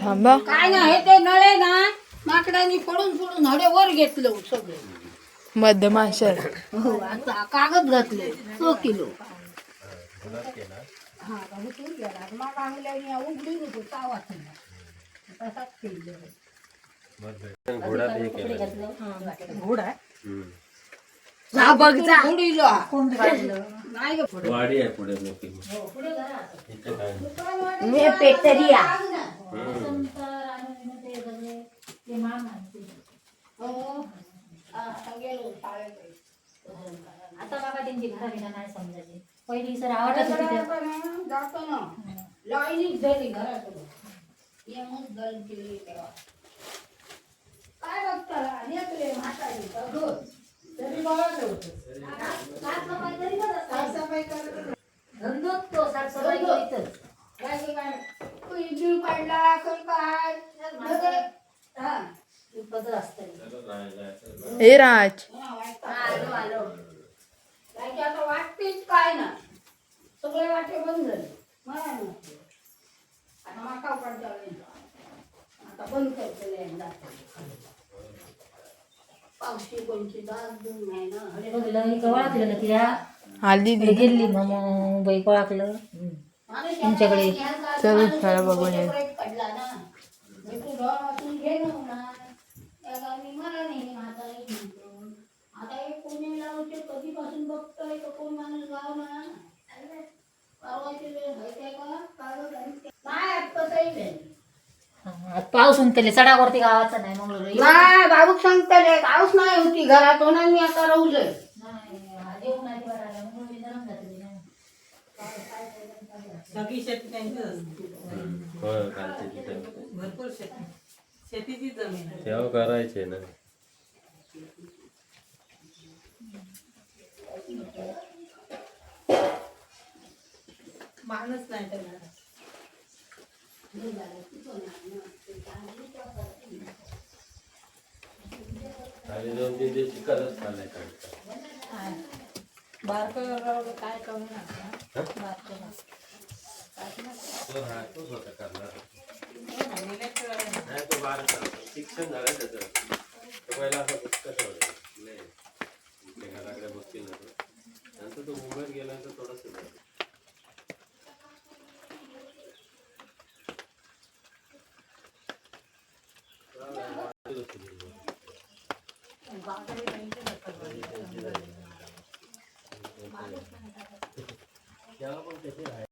थांबा काय ना हे ते नळे ना माकडांनी फोडून फोडून हडे वर घेतलं सगळं. मधमाशा हो आता कागद घातले तो किलो. हा घुसून गेला मग अंगल्याने उघडी होतो तावात तसाच केलं. घोडा घोड. आहे जा बघ जा. उडीलो नाही ग पुढे. वाडी आहे पुढे मोठी. इथे काय? नाही. हे पेटरिया आता बाबा त्यांची घराविना नाही समजायची. पहिली सर आवडत होती त्या. जातो ना. लाईनीच झाली घरात येमच दल केली तेव्हा. काय? हा. असते राज हा. आलो आलो. काय की आता वाटतेच काय ना. सगळे वाटे बंद झाले. मला नसते आता माका पडता आता बंद करतले एकदा. पावशी कोणची दाग दून नाही ना. हडे बघितलं कवळाकलं ना तिला आली ती दी गेली मग मुंबई कळाकलं तुमच्याकडे. चल बघून ये. पडला ना मी तू डॉल वाचून घे ना म्हणा त्या गावी मला नाही म्हातारी म्हणतो आता कोणी लावते कधीपासून बघतोय तो कोण माणूस गाव ना परवाची वेळ माहिती आहे का कागद आणि ते- नाही आत्ताचाही नाही आता पाऊस उमटले सडावरती गावाचा नाही मग नाही बाबूक सांगतले पाऊस नाही होती घरात म्हणून मी आता राहुलय सगळी शेती त्यांचीच असते खालचे तिथे भरपूर शेती. शेतीची जमीन आहे. तेव्हा करायचे ना. माणूस नाही त्याला. आणि दोन तीन दिवस चिकनच खाल्लाय काढता बारकं काय कमी बारकं शिक्षण झालं त्याचं पहिला असं पुस्तक नाही घराकडे बघतील ना तो. नंतर तो मुंबईत गेल्यानंतर थोडंसं झालं त्याला पण त्याचे आहे